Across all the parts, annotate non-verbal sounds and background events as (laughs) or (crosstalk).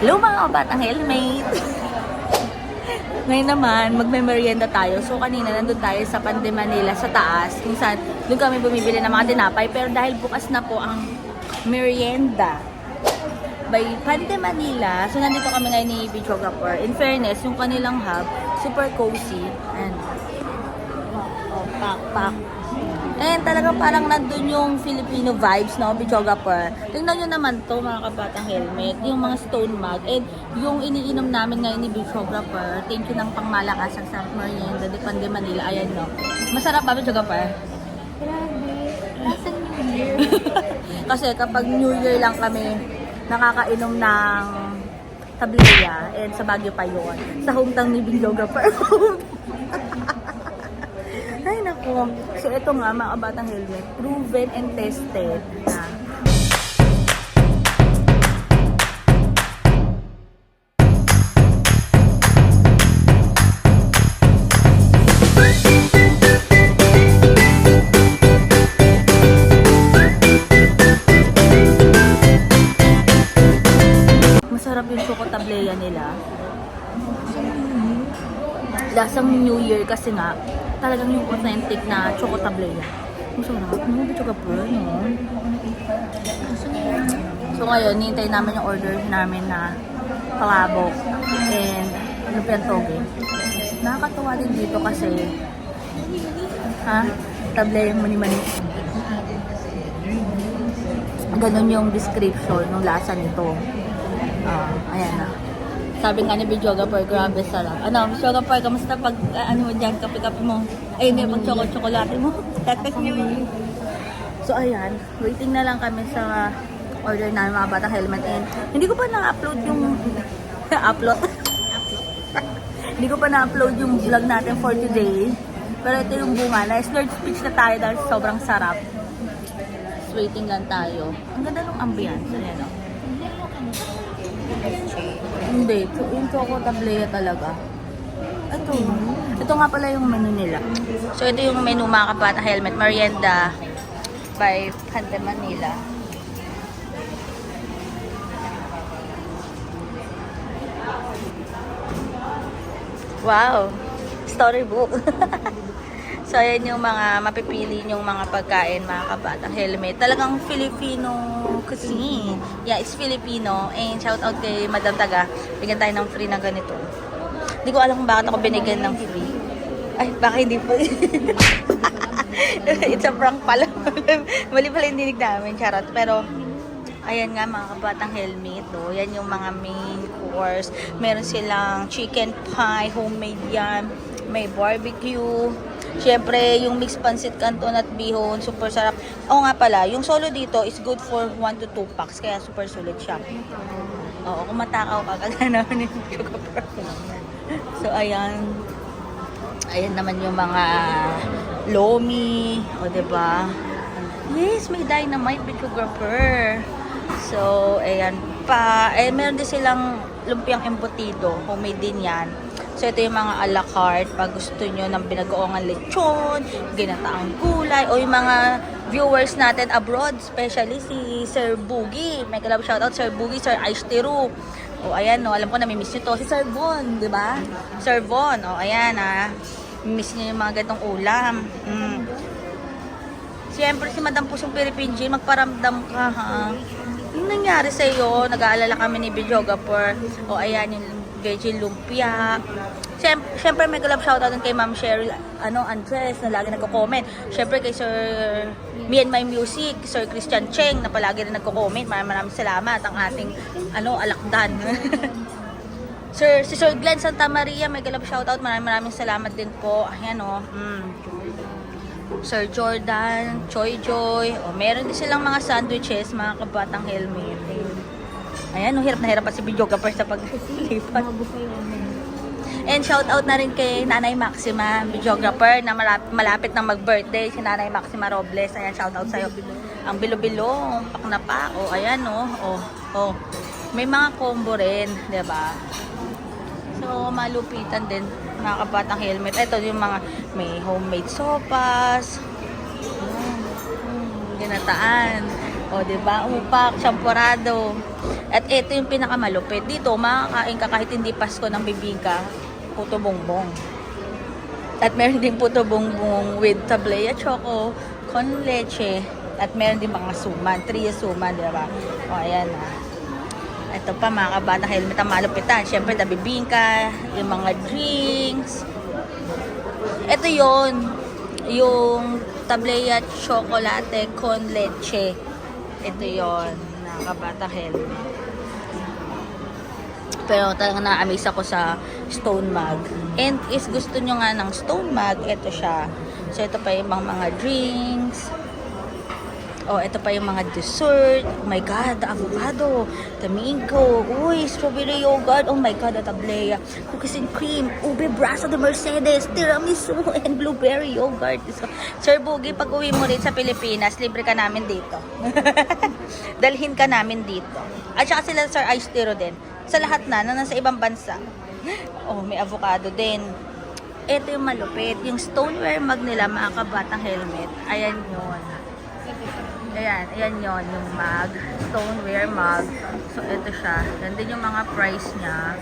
Hello mga kabatang helmet! Ngayon naman, magme-merienda tayo. So kanina nandun tayo sa Pande Manila sa taas kung saan doon kami bumibili ng mga tinapay. Pero dahil bukas na po ang merienda by Pande Manila. So nandito kami ngayon ni Videographer. In fairness, yung kanilang hub, super cozy. And, oh, pak, pak. And talagang parang nandun yung Filipino vibes, no, Videographer. Tingnan nyo naman to mga kabatang helmet, yung mga stone mug, and yung iniinom namin ngayon ni Videographer. Thank you ng pangmalakasan sa merienda de Pande Manila. Ayan, no. Masarap ba, Videographer? Grabe. Nasa New Year. Kasi kapag New Year lang kami nakakainom ng tableya and sa Baguio pa yun. Sa hometown ni Videographer. (laughs) Ay nako. So ito nga mga kabatang helmet, proven and tested na Masarap yung choco tableya nila. Lasang New Year kasi nga, talagang yung authentic na choco tableya. Masarap. No, choco pearl, no? So ngayon, nintay namin yung order namin na palabok and lupian toge. Nakakatawa din dito kasi ha? Tableya mani-mani. Ganon yung description ng lasa nito. Ah, ayan na. Sabi nga ni Videographer, grabe sarap. Ano, Videographer, kamusta pag, ah, ano mo dyan, kape-kape mo? Ay, hindi, pag chocolate-chocolate mo. (laughs) so, ayan, waiting na lang kami sa order namin mga batang helmet. And hindi ko pa na-upload yung, (laughs) upload? (laughs) hindi ko pa na-upload yung vlog natin for today. Pero ito yung bunga. Na-slurred speech na tayo dahil sobrang sarap. Just waiting lang tayo. Ang ganda ng ambience. Ayan, oh. Hindi. Yung choco tableya talaga. Ito. Ito nga pala yung menu nila. So, ito yung menu mga kabata helmet. Merienda by Pante Manila. Wow! Storybook. (laughs) so, ayan yung mga mapipili yung mga pagkain, mga kabatang helmet. Talagang Filipino cuisine. Yeah, it's Filipino. And shout out kay Madam Taga. Bigyan tayo ng free na ganito. Hindi ko alam kung bakit ako binigyan ng free. Ay, baka hindi po. (laughs) It's a prank pala. (laughs) Mali pala yung dinig namin, charot. Pero, ayan nga mga kabatang helmet. Oh. Yan yung mga main course. Meron silang chicken pie, homemade yan. May barbecue. Siyempre, yung mixed pancit canton at bihon, super sarap. Oo nga pala, yung solo dito is good for 1 to 2 packs, kaya super sulit siya. Oo, kung matakaw ka, (laughs) kagana ni So, ayan. Ayan naman yung mga lomi, o ba diba? Yes, may dynamite videographer. So, ayan pa. Eh, meron din silang lumpiang embutido. Homemade din yan. So, ito yung mga a la carte. Pag gusto nyo ng binagoongan lechon, ginataang gulay, o yung mga viewers natin abroad, especially si Sir Boogie. May kalab shoutout Sir Boogie, Sir Aishtiru. O, ayan, no, alam ko na miss nyo to. Si Sir Von, di ba? Sir Von, o, ayan, ah. Miss nyo yung mga ganitong ulam. Mm. Siyempre, si Madam Pusong Philippine Jean, magparamdam ka, ha? Yung nangyari sa iyo, nag-aalala kami ni Videographer. O, ayan, yung veggie lumpia. Siyempre, siyempre may galap shoutout kay Ma'am Cheryl ano, Andres na lagi nagko-comment. Siyempre kay Sir Me and My Music, Sir Christian Cheng na palagi rin nagko-comment. Maraming maraming salamat ang ating ano, alakdan. (laughs) Sir, si Sir Glenn Santa Maria, may galap shoutout. Maraming maraming salamat din po. Ayan o. Mm. Sir Jordan, Choy Joy. O, meron din silang mga sandwiches, mga kabatang helmet. Ayan, no, hirap na hirap pa si videographer sa paglipat. And shout out na rin kay Nanay Maxima, videographer na malapit, malapit na mag-birthday si Nanay Maxima Robles. Ayan, shout out sa'yo. Ang bilo-bilo, pak na pa. O, ayan, no. O, o. May mga combo rin, 'di ba? So, malupitan din mga kabatang helmet. Ito yung mga may homemade sopas. Ayan. Mm, ginataan. O, di ba? Upak, champurado. At ito yung pinakamalupit. Dito, makakain ka kahit hindi Pasko ng bibingka, puto bongbong. At meron din puto bongbong with tablea choco, con leche, at meron din mga suman, trio suman, di ba? O, ayan na. Ito pa, mga kabata helmet ang malupitan. Siyempre, nabibingka, yung mga drinks. Ito yon yung tablea chocolate con leche. Ito yon mga kabata helmet. Pero talagang na-amaze ako sa stone mug. And is gusto nyo nga ng stone mug, ito siya. So, ito pa yung mga, mga drinks. Oh, ito pa yung mga dessert. Oh my God, avocado, the mango, uy, strawberry yogurt. Oh my God, the tablea, cookies and cream, ube braso de Mercedes, tiramisu, (laughs) and blueberry yogurt. So, Sir Boogie, pag uwi mo rin sa Pilipinas, libre ka namin dito. (laughs) Dalhin ka namin dito. At saka sila Sir Ice Tiro din. Sa lahat na, na nasa ibang bansa. Oh, may avocado din. Ito yung malupit. Yung stoneware mug nila, mga kabatang helmet. Ayan yun. Ayan, ayan yon yung mug. Stoneware mug. So, ito siya. Yan yung mga price niya.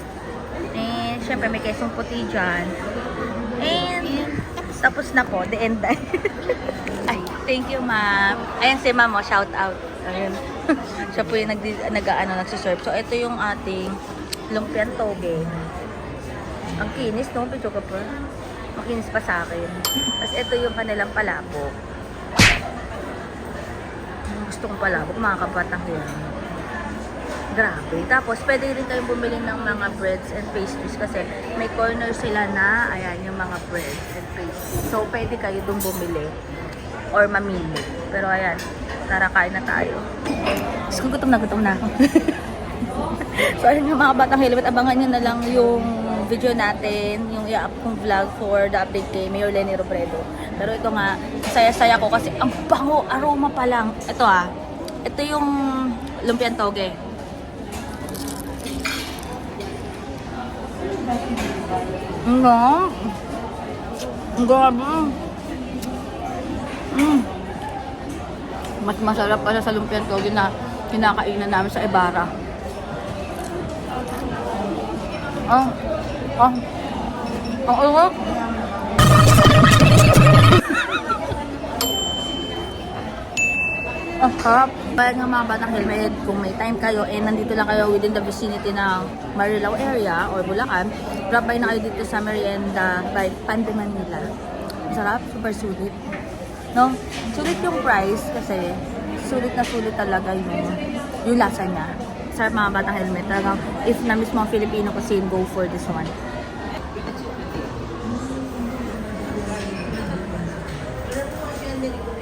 And, syempre, may kesong puti dyan. And, tapos na po. The end. (laughs) Ay, thank you, ma'am. Ayan si ma'am, oh, shout out. Ayun. (laughs) siya po yung nag, nag ano, nagsiserve. So, ito yung ating lumpiang toge. Ang kinis, no? Pidyo ka pa. Makinis pa sa akin. Tapos, ito yung kanilang palabok. Gusto kong palabok, mga kapatang yan. Grabe. Tapos, pwede rin kayong bumili ng mga breads and pastries kasi may corner sila na, ayan, yung mga breads and pastries. So, pwede kayo dun bumili or mamili. Pero, ayan, tara kain na tayo. Diyos ko, gutom na, gutom na ako. (laughs) so, ayun yung mga batang helmet, abangan nyo na lang yung video natin, yung i-up kong vlog for the update kay Mayor Lenny Robredo. Pero ito nga, saya-saya ko kasi ang bango, aroma pa lang. Ito ah, ito yung lumpiang toge. Ang grabe. Mm. Mas masarap pala sa lumpiang toge na kinakainan namin sa Ibarra. Ah, ah, ang ulo. Ang harap. Kaya nga mga batang helmet, kung may time kayo, eh nandito lang kayo within the vicinity ng Marilao area or Bulacan, drop by na kayo dito sa Merienda by Pande Manila. Sarap, super sulit. No? Sulit yung price kasi sulit na sulit talaga yung, yung lasa niya. Sarap mga batang helmet. Talagang if na mismo ang Filipino cuisine, go for this one. അറിഞ്ഞിരിക്കുന്നു